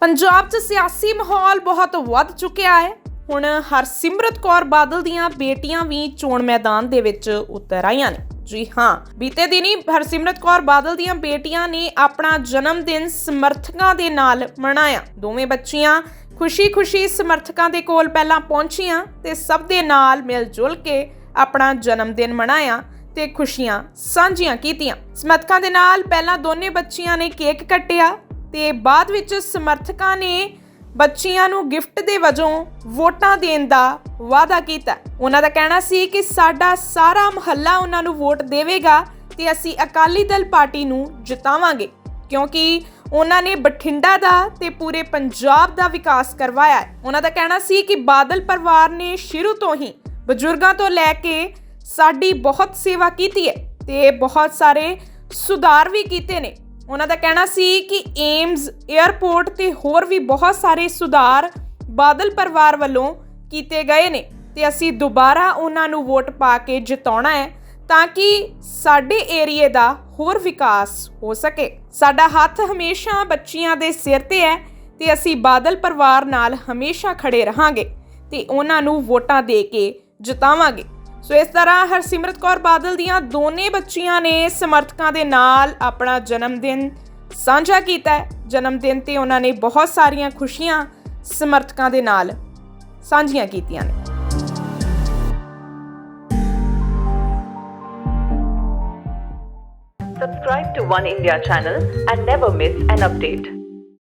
ਪੰਜਾਬ 'ਚ ਸਿਆਸੀ ਮਾਹੌਲ ਬਹੁਤ ਵੱਧ ਚੁੱਕਿਆ ਹੈ। ਹੁਣ ਹਰਸਿਮਰਤ ਕੌਰ ਬਾਦਲ ਦੀਆਂ ਬੇਟੀਆਂ ਵੀ ਚੋਣ ਮੈਦਾਨ ਦੇ ਵਿੱਚ ਉਤਰ ਆਈਆਂ ਨੇ। ਜੀ ਹਾਂ, ਬੀਤੇ ਦਿਨੀ ਹਰਸਿਮਰਤ ਕੌਰ ਬਾਦਲ ਦੀਆਂ ਬੇਟੀਆਂ ਨੇ ਆਪਣਾ ਜਨਮ ਦਿਨ ਸਮਰਥਕਾਂ ਦੇ ਨਾਲ ਮਨਾਇਆ। ਦੋਵੇਂ ਬੱਚੀਆਂ ਖੁਸ਼ੀ-ਖੁਸ਼ੀ ਸਮਰਥਕਾਂ ਦੇ ਕੋਲ ਪਹਿਲਾਂ ਪਹੁੰਚੀਆਂ ਤੇ ਸਭ ਦੇ ਨਾਲ ਮਿਲ ਜੁਲ ਕੇ ਆਪਣਾ ਜਨਮ ਦਿਨ ਮਨਾਇਆ ਤੇ ਖੁਸ਼ੀਆਂ ਸਾਂਝੀਆਂ ਕੀਤੀਆਂ। ਸਮਰਥਕਾਂ ਦੇ ਨਾਲ ਪਹਿਲਾਂ ਦੋਨੇ ਬੱਚੀਆਂ ਨੇ ਕੇਕ ਕੱਟਿਆ ਤੇ ਬਾਅਦ ਵਿੱਚ ਸਮਰਥਕਾਂ ਨੇ ਬੱਚੀਆਂ ਨੂੰ ਗਿਫਟ ਦੇ ਵਜੋਂ ਵੋਟਾਂ ਦੇਣ ਦਾ ਵਾਅਦਾ ਕੀਤਾ। ਉਹਨਾਂ ਦਾ ਕਹਿਣਾ ਸੀ ਕਿ ਸਾਡਾ ਸਾਰਾ ਮਹੱਲਾ ਉਹਨਾਂ ਨੂੰ ਵੋਟ ਦੇਵੇਗਾ ਤੇ ਅਸੀਂ ਅਕਾਲੀ ਦਲ ਪਾਰਟੀ ਨੂੰ ਜਿਤਾਵਾਂਗੇ, ਕਿਉਂਕਿ ਉਹਨਾਂ ਨੇ ਬਠਿੰਡਾ ਦਾ ਤੇ ਪੂਰੇ ਪੰਜਾਬ ਦਾ ਵਿਕਾਸ ਕਰਵਾਇਆ ਹੈ। ਉਹਨਾਂ ਦਾ ਕਹਿਣਾ ਸੀ ਕਿ ਬਾਦਲ ਪਰਿਵਾਰ ਨੇ ਸ਼ੁਰੂ ਤੋਂ ਹੀ ਬਜ਼ੁਰਗਾਂ ਤੋਂ ਲੈ ਕੇ ਸਾਡੀ ਬਹੁਤ ਸੇਵਾ ਕੀਤੀ ਹੈ ਤੇ ਬਹੁਤ ਸਾਰੇ ਸੁਧਾਰ ਵੀ ਕੀਤੇ ਨੇ। ਉਹਨਾਂ ਦਾ ਕਹਿਣਾ ਸੀ ਕਿ ਏਮਜ਼ 에ਅਰਪੋਰਟ ਤੇ ਹੋਰ ਵੀ ਬਹੁਤ ਸਾਰੇ ਸੁਧਾਰ ਬਾਦਲ ਪਰਿਵਾਰ ਵੱਲੋਂ ਕੀਤੇ ਗਏ ਨੇ ਤੇ ਅਸੀਂ ਦੁਬਾਰਾ ਉਹਨਾਂ ਨੂੰ ਵੋਟ ਪਾ ਕੇ ਜਿਤਾਉਣਾ ਹੈ ਤਾਂ ਕਿ ਸਾਡੇ ਏਰੀਏ ਦਾ ਹੋਰ ਵਿਕਾਸ ਹੋ ਸਕੇ। ਸਾਡਾ ਹੱਥ ਹਮੇਸ਼ਾ ਬੱਚੀਆਂ ਦੇ ਸਿਰ ਤੇ ਹੈ ਤੇ ਅਸੀਂ ਬਾਦਲ ਪਰਿਵਾਰ ਨਾਲ ਹਮੇਸ਼ਾ ਖੜੇ ਰਹਾਂਗੇ ਤੇ ਉਹਨਾਂ ਨੂੰ ਵੋਟਾਂ ਦੇ ਕੇ ਜਿਤਾਵਾਂਗੇ। ਸੋ ਇਸ ਤਰ੍ਹਾਂ ਹਰਸਿਮਰਤ ਕੌਰ ਬਾਦਲ ਦੀਆਂ ਦੋਨੇ ਬੱਚੀਆਂ ਨੇ ਸਮਰਥਕਾਂ ਦੇ ਨਾਲ ਆਪਣਾ ਜਨਮ ਦਿਨ ਸਾਂਝਾ ਕੀਤਾ ਹੈ ਜਨਮ ਦਿਨ ਤੇ ਉਹਨਾਂ ਨੇ ਬਹੁਤ ਸਾਰੀਆਂ ਖੁਸ਼ੀਆਂ ਸਮਰਥਕਾਂ ਦੇ ਨਾਲ ਸਾਂਝੀਆਂ ਕੀਤੀਆਂ ਨੇ Subscribe to One India channel and never miss an update.